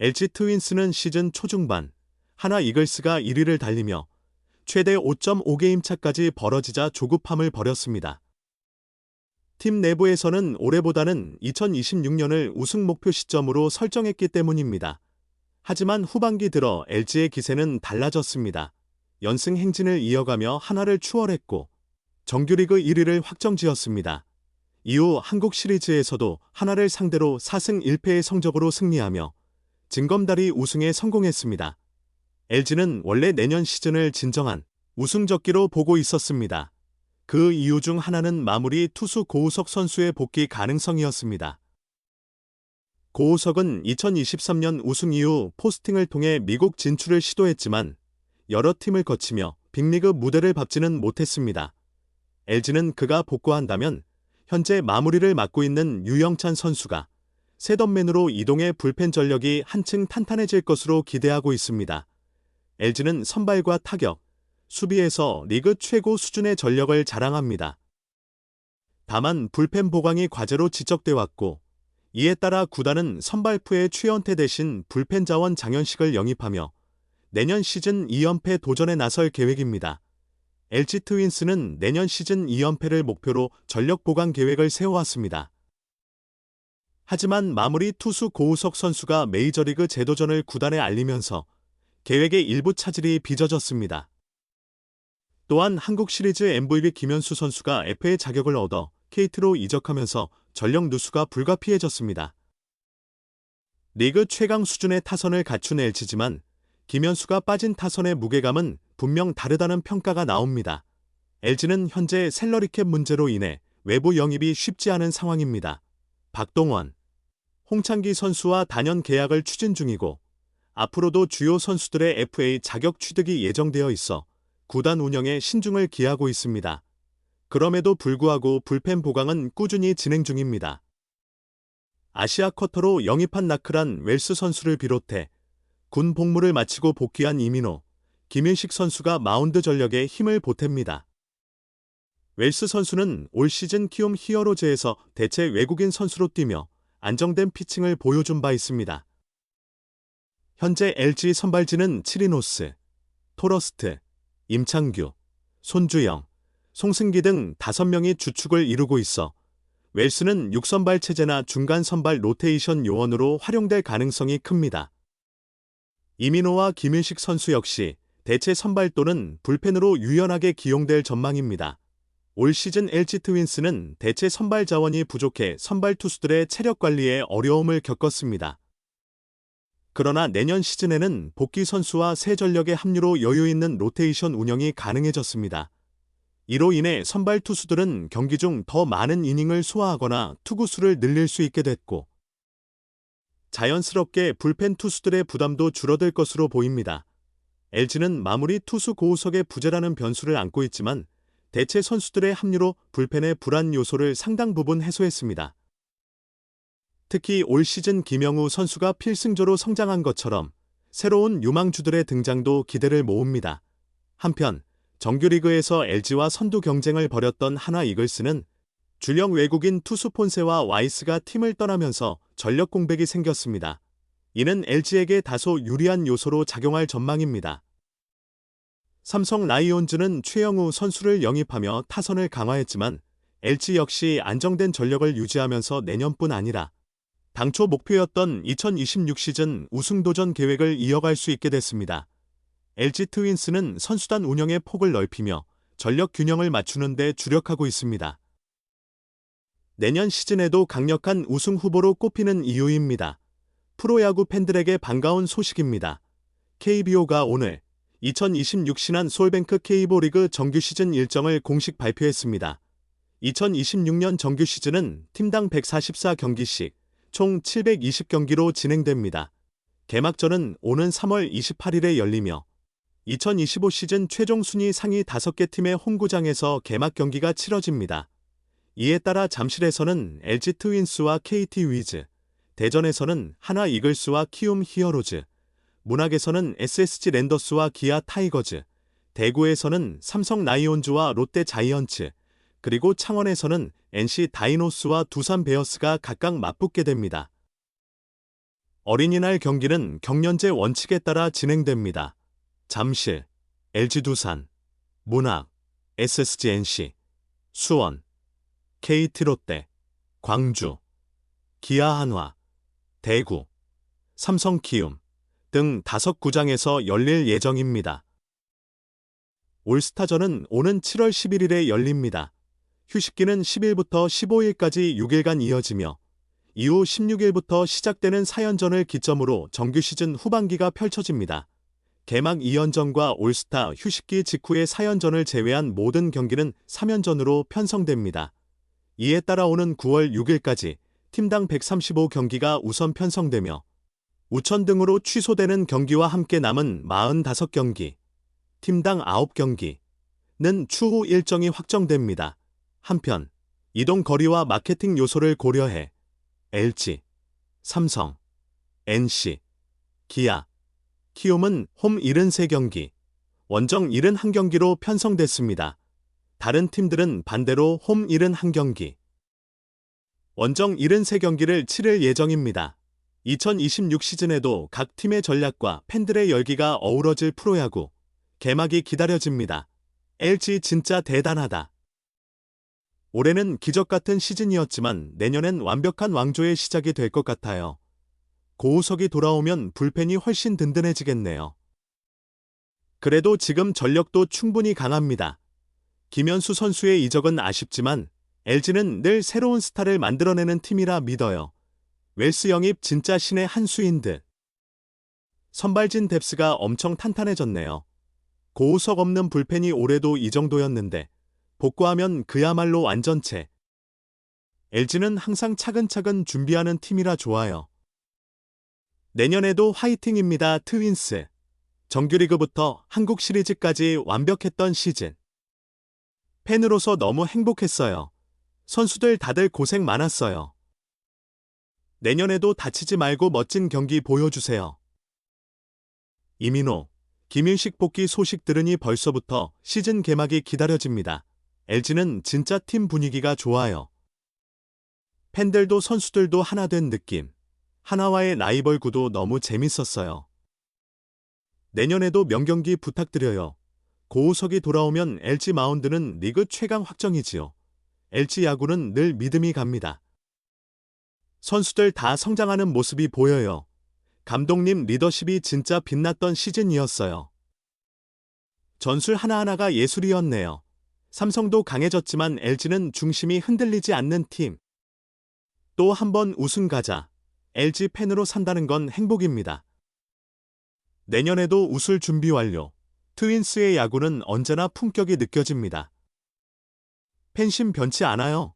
LG 트윈스는 시즌 초중반 하나 이글스가 1위를 달리며 최대 5.5게임 차까지 벌어지자 조급함을 벌였습니다. 팀 내부에서는 올해보다는 2026년을 우승 목표 시점으로 설정했기 때문입니다. 하지만 후반기 들어 LG의 기세는 달라졌습니다. 연승 행진을 이어가며 하나를 추월했고 정규리그 1위를 확정지었습니다. 이후 한국 시리즈에서도 하나를 상대로 4승 1패의 성적으로 승리하며 진검다리 우승에 성공했습니다. LG는 원래 내년 시즌을 진정한 우승적기로 보고 있었습니다. 그 이유 중 하나는 마무리 투수 고우석 선수의 복귀 가능성이었습니다. 고우석은 2023년 우승 이후 포스팅을 통해 미국 진출을 시도했지만 여러 팀을 거치며 빅리그 무대를 밟지는 못했습니다. LG는 그가 복구한다면 현재 마무리를 맡고 있는 유영찬 선수가 세덤맨으로 이동해 불펜 전력이 한층 탄탄해질 것으로 기대하고 있습니다. LG는 선발과 타격, 수비에서 리그 최고 수준의 전력을 자랑합니다. 다만 불펜 보강이 과제로 지적돼 왔고 이에 따라 구단은 선발푸의 최연태 대신 불펜 자원 장현식을 영입하며 내년 시즌 2연패 도전에 나설 계획입니다. LG 트윈스는 내년 시즌 2연패를 목표로 전력 보강 계획을 세워왔습니다. 하지만 마무리 투수 고우석 선수가 메이저리그 재도전을 구단에 알리면서 계획의 일부 차질이 빚어졌습니다. 또한 한국 시리즈 MVP 김현수 선수가 FA 자격을 얻어 KT로 이적하면서 전력 누수가 불가피해졌습니다. 리그 최강 수준의 타선을 갖춘 LG지만 김현수가 빠진 타선의 무게감은 분명 다르다는 평가가 나옵니다. LG는 현재 셀러리캡 문제로 인해 외부 영입이 쉽지 않은 상황입니다. 박동원, 홍창기 선수와 단연 계약을 추진 중이고 앞으로도 주요 선수들의 FA 자격 취득이 예정되어 있어 구단 운영에 신중을 기하고 있습니다. 그럼에도 불구하고 불펜 보강은 꾸준히 진행 중입니다. 아시아 쿼터로 영입한 나크란 웰스 선수를 비롯해 군 복무를 마치고 복귀한 이민호, 김일식 선수가 마운드 전력에 힘을 보탭니다. 웰스 선수는 올 시즌 키움 히어로즈에서 대체 외국인 선수로 뛰며 안정된 피칭을 보여준 바 있습니다. 현재 LG 선발진은 치리노스, 토러스트, 임창규, 손주영, 송승기 등 5명이 주축을 이루고 있어 웰스는 6선발 체제나 중간 선발 로테이션 요원으로 활용될 가능성이 큽니다. 이민호와 김일식 선수 역시 대체 선발 또는 불펜으로 유연하게 기용될 전망입니다. 올 시즌 LG 트윈스는 대체 선발 자원이 부족해 선발 투수들의 체력 관리에 어려움을 겪었습니다. 그러나 내년 시즌에는 복귀 선수와 새 전력의 합류로 여유 있는 로테이션 운영이 가능해졌습니다. 이로 인해 선발 투수들은 경기 중 더 많은 이닝을 소화하거나 투구수를 늘릴 수 있게 됐고 자연스럽게 불펜 투수들의 부담도 줄어들 것으로 보입니다. LG는 마무리 투수 고우석의 부재라는 변수를 안고 있지만 대체 선수들의 합류로 불펜의 불안 요소를 상당 부분 해소했습니다. 특히 올 시즌 김영우 선수가 필승조로 성장한 것처럼 새로운 유망주들의 등장도 기대를 모읍니다. 한편 정규리그에서 LG와 선두 경쟁을 벌였던 하나 이글스는 주력 외국인 투수 폰세와 와이스가 팀을 떠나면서 전력 공백이 생겼습니다. 이는 LG에게 다소 유리한 요소로 작용할 전망입니다. 삼성 라이온즈는 최영우 선수를 영입하며 타선을 강화했지만 LG 역시 안정된 전력을 유지하면서 내년뿐 아니라 당초 목표였던 2026 시즌 우승 도전 계획을 이어갈 수 있게 됐습니다. LG 트윈스는 선수단 운영의 폭을 넓히며 전력 균형을 맞추는 데 주력하고 있습니다. 내년 시즌에도 강력한 우승 후보로 꼽히는 이유입니다. 프로야구 팬들에게 반가운 소식입니다. KBO가 오늘 2026 신한 솔뱅크 K보 리그 정규 시즌 일정을 공식 발표했습니다. 2026년 정규 시즌은 팀당 144경기씩 총 720경기로 진행됩니다. 개막전은 오는 3월 28일에 열리며 2025 시즌 최종 순위 상위 5개 팀의 홈구장에서 개막 경기가 치러집니다. 이에 따라 잠실에서는 LG 트윈스와 KT 위즈, 대전에서는 하나 이글스와 키움 히어로즈, 문학에서는 SSG 랜더스와 기아 타이거즈, 대구에서는 삼성 라이온즈와 롯데 자이언츠, 그리고 창원에서는 NC 다이노스와 두산 베어스가 각각 맞붙게 됩니다. 어린이날 경기는 경년제 원칙에 따라 진행됩니다. 잠실, LG 두산, 문학, SSGNC, 수원, KT 롯데, 광주, 기아 한화, 대구, 삼성 키움 등 다섯 구장에서 열릴 예정입니다. 올스타전은 오는 7월 11일에 열립니다. 휴식기는 10일부터 15일까지 6일간 이어지며 이후 16일부터 시작되는 4연전을 기점으로 정규 시즌 후반기가 펼쳐집니다. 개막 2연전과 올스타 휴식기 직후의 4연전을 제외한 모든 경기는 3연전으로 편성됩니다. 이에 따라 오는 9월 6일까지 팀당 135경기가 우선 편성되며 우천 등으로 취소되는 경기와 함께 남은 45경기, 팀당 9경기는 추후 일정이 확정됩니다. 한편 이동 거리와 마케팅 요소를 고려해 LG, 삼성, NC, 기아, 키움은 홈 73경기, 원정 71경기로 편성됐습니다. 다른 팀들은 반대로 홈 71경기, 원정 73경기를 치를 예정입니다. 2026 시즌에도 각 팀의 전략과 팬들의 열기가 어우러질 프로야구, 개막이 기다려집니다. LG 진짜 대단하다. 올해는 기적 같은 시즌이었지만 내년엔 완벽한 왕조의 시작이 될 것 같아요. 고우석이 돌아오면 불펜이 훨씬 든든해지겠네요. 그래도 지금 전력도 충분히 강합니다. 김현수 선수의 이적은 아쉽지만 LG는 늘 새로운 스타를 만들어내는 팀이라 믿어요. 웰스 영입 진짜 신의 한 수인 듯. 선발진 뎁스가 엄청 탄탄해졌네요. 고우석 없는 불펜이 올해도 이 정도였는데 복구하면 그야말로 완전체. LG는 항상 차근차근 준비하는 팀이라 좋아요. 내년에도 화이팅입니다, 트윈스. 정규리그부터 한국 시리즈까지 완벽했던 시즌. 팬으로서 너무 행복했어요. 선수들 다들 고생 많았어요. 내년에도 다치지 말고 멋진 경기 보여주세요. 이민호, 김윤식 복귀 소식 들으니 벌써부터 시즌 개막이 기다려집니다. LG는 진짜 팀 분위기가 좋아요. 팬들도 선수들도 하나 된 느낌. 하나와의 라이벌 구도 너무 재밌었어요. 내년에도 명경기 부탁드려요. 고우석이 돌아오면 LG 마운드는 리그 최강 확정이지요. LG 야구는 늘 믿음이 갑니다. 선수들 다 성장하는 모습이 보여요. 감독님 리더십이 진짜 빛났던 시즌이었어요. 전술 하나하나가 예술이었네요. 삼성도 강해졌지만 LG는 중심이 흔들리지 않는 팀. 또 한 번 우승 가자. LG 팬으로 산다는 건 행복입니다. 내년에도 우승 준비 완료. 트윈스의 야구는 언제나 품격이 느껴집니다. 팬심 변치 않아요.